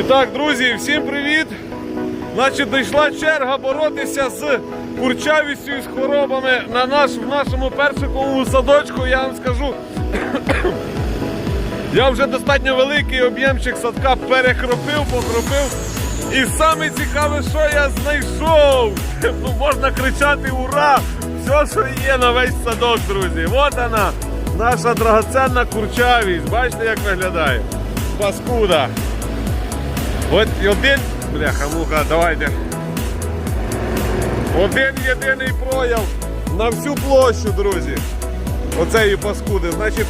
І так, друзі, всім привіт! Значить, дійшла черга боротися з курчавістю і з хворобами на наш, в нашому персиковому садочку. Я вам скажу, я вже достатньо великий об'ємчик садка перекропив, покропив. І саме цікаве, що я знайшов. Ну, можна кричати ура! Все, що є на весь садок, друзі. От вона, наша драгоценна курчавість. Бачите, як виглядає? Паскуда. От один, бляха, муха, давайте. Один єдиний прояв на всю площу, друзі. Оцеї паскуди. Значить,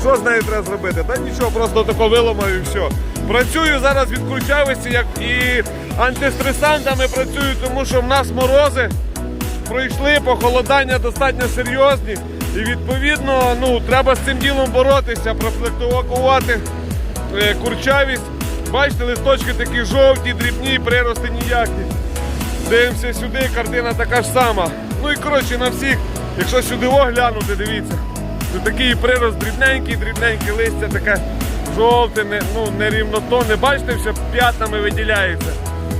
що з нею треба зробити? Та нічого, просто тако виламаю і все. Працюю зараз від курчавості, як і антистресантами працюю, тому що в нас морози пройшли, похолодання достатньо серйозні. І відповідно ну, треба з цим ділом боротися, профілактувати е, курчавість. Бачите, листочки такі жовті, дрібні, прирости ніякі. Дивимося сюди, картина така ж сама. Ну і коротше на всіх, якщо сюди оглянути, дивіться. То такий прирост дрібненький, дрібненьке листя, таке жовте, не, ну, нерівнотонне. Бачите, все п'ятнами виділяється.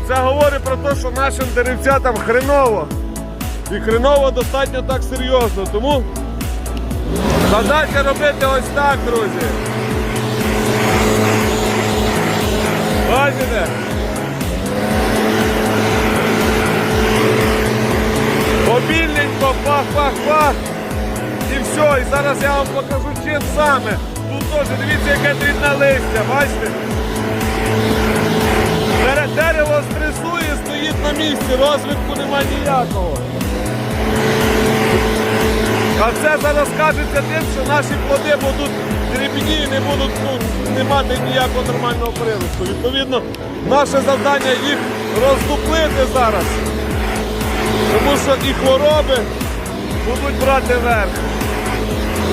Це говорить про те, що нашим деревцятам хреново. І хреново достатньо так серйозно. Тому задача робити ось так, друзі. Бачите? Обільненько, пах-пах-пах. І все. І зараз я вам покажу чим саме. Тут теж дивіться, яке дрібне листя, бачите? Дере- Дерево стресує, стоїть на місці, розвитку нема ніякого. А це зараз кажеться тим, що наші плоди будуть дрібні не будуть ну, не мати ніякого нормального приросту. Відповідно, наше завдання їх роздуплити зараз. Тому що і хвороби будуть брати верх.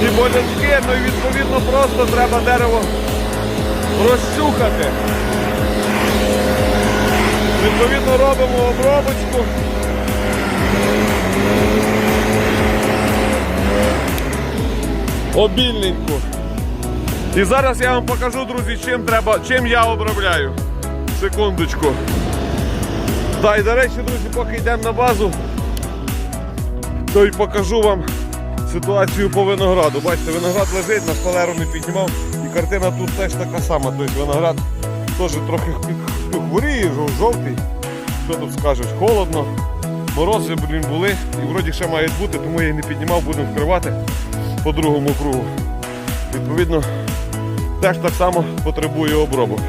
І болячки, ну і відповідно просто треба дерево розчухати. Відповідно робимо обробочку. Обільненьку. І зараз я вам покажу, друзі, чим треба, чим я обробляю. Секундочку. Да, і до речі, друзі, поки йдемо на базу, то й покажу вам ситуацію по винограду. Бачите, виноград лежить, на шпалеру не піднімав. І картина тут теж така сама. Тобто виноград теж трохи хворіє, жовтий. Що тут скажеш? Холодно. Морози, блін, були. І вроді ще мають бути, тому я їх не піднімав, будемо вкривати по другому кругу. Відповідно, теж так само потребує обробок.